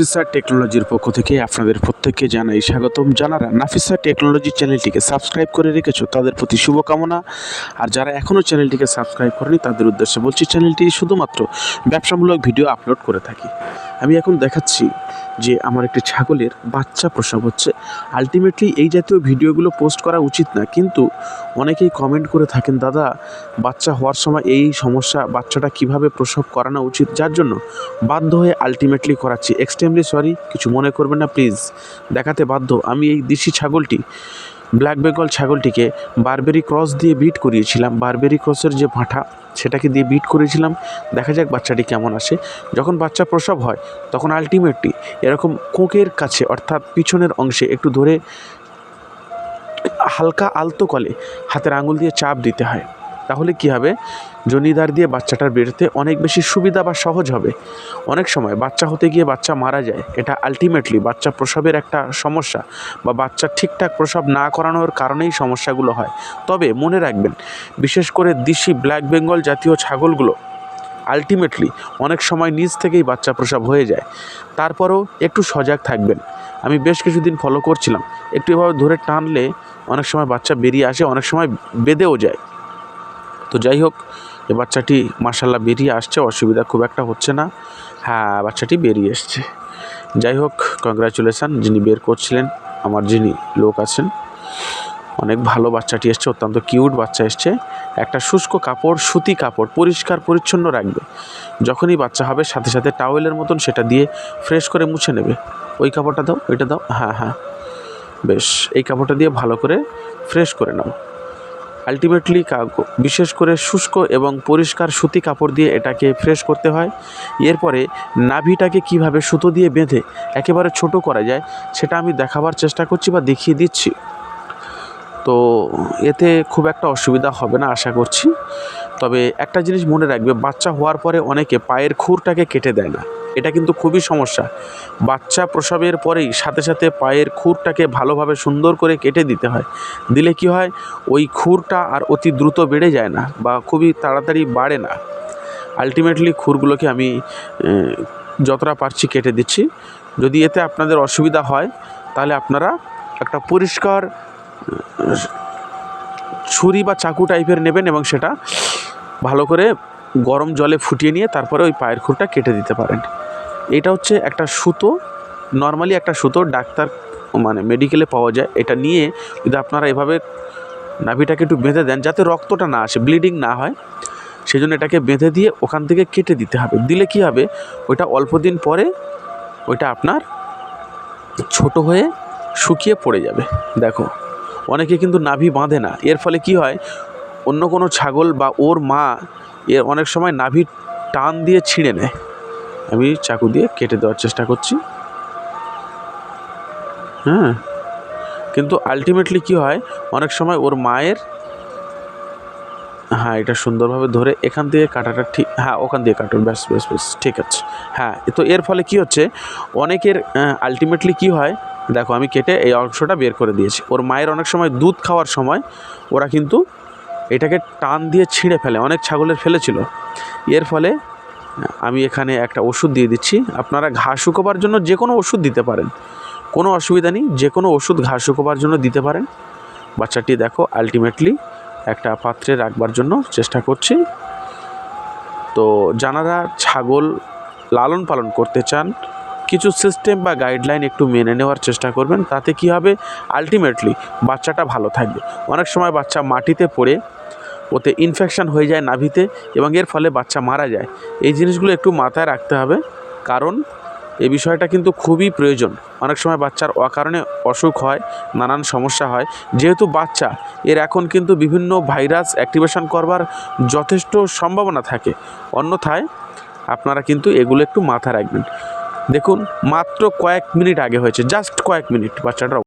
নাফিসা টেকনোলজির পক্ষ থেকে আপনাদের প্রত্যেককে জানাই স্বাগতম। যারা নাফিসা টেকনোলজি চ্যানেলটিকে সাবস্ক্রাইব করে রেখেছো, তাদের প্রতি শুভকামনা। আর যারা এখনও চ্যানেলটিকে সাবস্ক্রাইব করেনি, তাদের উদ্দেশ্যে বলছি চ্যানেলটি শুধুমাত্র ব্যবসামূলক ভিডিও আপলোড করে থাকি। আমি এখন দেখাচ্ছি যে আমার একটি ছাগলের বাচ্চা প্রসব হচ্ছে। আলটিমেটলি এই জাতীয় ভিডিওগুলো পোস্ট করা উচিত না, কিন্তু অনেকেই কমেন্ট করে থাকেন, দাদা, বাচ্চা হওয়ার সময় এই সমস্যা, বাচ্চাটা কীভাবে প্রসব করানো উচিত? যার জন্য বাধ্য হয়ে আলটিমেটলি করাচ্ছি। এক্সট্রিমলি সরি কিছু মনে করবেন না প্লিজ দেখাতে বাধ্য, আমি এই দেশি ছাগলটি ব্ল্যাক বেঙ্গল ছাগলটিকে বারবেরি ক্রস দিয়ে বিট করিয়েছিলাম। বারবেরি ক্রসের যে ভাঁটা, সেটাকে দিয়ে বিট করেছিলাম। দেখা যাক বাচ্চাটি কেমন আসে। যখন বাচ্চা প্রসব হয়, তখন আলটিমেটলি এরকম কোকের কাছে, অর্থাৎ পিছনের অংশে একটু ধরে হালকা আলতো কলে হাতের আঙুল দিয়ে চাপ দিতে হয়। তাহলে কি হবে? জনিদার দিয়ে বাচ্চাটার বেরোতে অনেক বেশি সুবিধা বা সহজ হবে। অনেক সময় বাচ্চা হতে গিয়ে বাচ্চা মারা যায়। এটা আলটিমেটলি বাচ্চা প্রসবের একটা সমস্যা বা বাচ্চা ঠিকঠাক প্রসব না করানোর কারণেই সমস্যাগুলো হয়। তবে মনে রাখবেন, বিশেষ করে দেশি ব্ল্যাক বেঙ্গল জাতীয় ছাগলগুলো আলটিমেটলি অনেক সময় নিজ থেকেই বাচ্চা প্রসব হয়ে যায়। তারপরেও একটু সজাগ থাকবেন। আমি বেশ কিছুদিন ফলো করছিলাম। একটু এভাবে ধরে টানলে অনেক সময় বাচ্চা বেরিয়ে আসে, অনেক সময় বেঁধেও যায়। তো যাই হোক, এ বাচ্চাটি মার্শাল্লাহ বেরিয়ে আসছে, অসুবিধা খুব একটা হচ্ছে না। হ্যাঁ বাচ্চাটি বেরিয়ে এসছে। যাই হোক কংগ্রাচুলেশান যিনি বের করছিলেন, আমার যিনি লোক আছেন। অনেক ভালো বাচ্চাটি এসছে, অত্যন্ত কিউট বাচ্চা এসছে। একটা শুষ্ক কাপড়, সুতি কাপড়, পরিষ্কার, পরিচ্ছন্ন রাখবে। যখনই বাচ্চা হবে, সাথে সাথে টাওয়েলের মতন সেটা দিয়ে ফ্রেশ করে মুছে নেবে। ওই কাপড়টা দাও, ওইটা দাও হ্যাঁ হ্যাঁ। বেশ, এই কাপড়টা দিয়ে ভালো করে ফ্রেশ করে নাও। আলটিমেটলি বিশেষ করে শুষ্ক এবং পরিষ্কার সুতি কাপড় দিয়ে এটাকে ফ্রেশ করতে হয়। এরপরে নাভিটাকে কীভাবে সুতো দিয়ে বেঁধে একেবারে ছোট করা যায়, সেটা আমি দেখাবার চেষ্টা করছি বা দেখিয়ে দিচ্ছি। তো এতে খুব একটা অসুবিধা হবে না, আশা করছি। তবে একটা জিনিস মনে রাখবে, বাচ্চা হওয়ার পরে অনেকে পায়ের খুরটাকে কেটে দেয় না। এটা কিন্তু খুবই সমস্যা। বাচ্চা প্রসবের পরেই সাথে সাথে পায়ের খুরটাকে ভালোভাবে সুন্দর করে কেটে দিতে হয়। দিলে কি হয়? ওই খুরটা আর অতি দ্রুত বেড়ে যায় না বা খুবই তাড়াতাড়ি বাড়ে না। আলটিমেটলি খুরগুলোকে আমি যতটা পারছি কেটে দিচ্ছি। যদি এতে আপনাদের অসুবিধা হয়, তাহলে আপনারা একটা পরিষ্কার, ছুরি বা চাকু টাইপের নেবেন এবং সেটা ভালো করে গরম জলে ফুটিয়ে নিয়ে তারপরে ওই পায়ের খুরটা কেটে দিতে পারেন। এটা হচ্ছে একটা সুতো। নর্মালি একটা সুতো ডাক্তার মানে মেডিকেলে পাওয়া যায়। এটা নিয়ে যদি আপনারা এভাবে নাভিটাকে একটু বেঁধে দেন, যাতে রক্তটা না আসে ব্লিডিং না হয় সেই জন্য এটাকে বেঁধে দিয়ে ওখান থেকে কেটে দিতে হবে। দিলে কি হবে? ওইটা অল্প দিন পরে ওইটা আপনার ছোট হয়ে শুকিয়ে পড়ে যাবে। দেখো, অনেকে কিন্তু নাভি বাঁধে না। এর ফলে কি হয়? অন্য কোনো ছাগল বা ওর মা এর অনেক সময় নাভি টান দিয়ে ছিঁড়ে নেয়। আমি চাকু দিয়ে কেটে দেওয়ার চেষ্টা করছি। হ্যাঁ। কিন্তু আলটিমেটলি কি হয়, অনেক সময় ওর মায়ের হ্যাঁ এটা সুন্দরভাবে ধরে এখান থেকে কাটাটা ঠিক হ্যাঁ ওখান দিয়ে কাটুন, ব্যাস ব্যাস ব্যাস, ঠিক আছে। হ্যাঁ তো এর ফলে কি হচ্ছে, অনেকের আলটিমেটলি কি হয়, দেখো আমি কেটে এই অংশটা বের করে দিয়েছি। ওর মায়ের অনেক সময় দুধ খাওয়ার সময় ওরা কিন্তু এটাকে টান দিয়ে ছিঁড়ে ফেলে, অনেক ছাগলের ফেলেছিল। এর ফলে আমি এখানে একটা ওষুধ দিয়ে দিচ্ছি। আপনারা ঘা শুকোবার জন্য যে কোনো ওষুধ দিতে পারেন। কোনো অসুবিধা নেই, যে কোনো ওষুধ ঘা শুকোবার জন্য দিতে পারেন। বাচ্চাটি দেখো আলটিমেটলি একটা পাত্রে রাখবার জন্য চেষ্টা করছি। তো যারা ছাগল লালন পালন করতে চান, কিছু সিস্টেম বা গাইডলাইন একটু মেনে নেওয়ার চেষ্টা করবেন। তাতে কি হবে? আলটিমেটলি বাচ্চাটা ভালো থাকবে। অনেক সময় বাচ্চা মাটিতে পড়ে ওতে ইনফেকশান হয়ে যায় নাভিতে এবং এর ফলে বাচ্চা মারা যায়। এই জিনিসগুলো একটু মাথায় রাখতে হবে, কারণ এই বিষয়টা কিন্তু খুবই প্রয়োজন। অনেক সময় বাচ্চার অকারণে অসুখ হয়, নানান সমস্যা হয়। যেহেতু বাচ্চা, এর এখন কিন্তু বিভিন্ন ভাইরাস অ্যাক্টিভেশন করবার যথেষ্ট সম্ভাবনা থাকে। অন্যথায় আপনারা কিন্তু এগুলো একটু মাথায় রাখবেন। দেখুন, মাত্র কয়েক মিনিট আগে হয়েছে জাস্ট কয়েক মিনিট বাচ্চাটার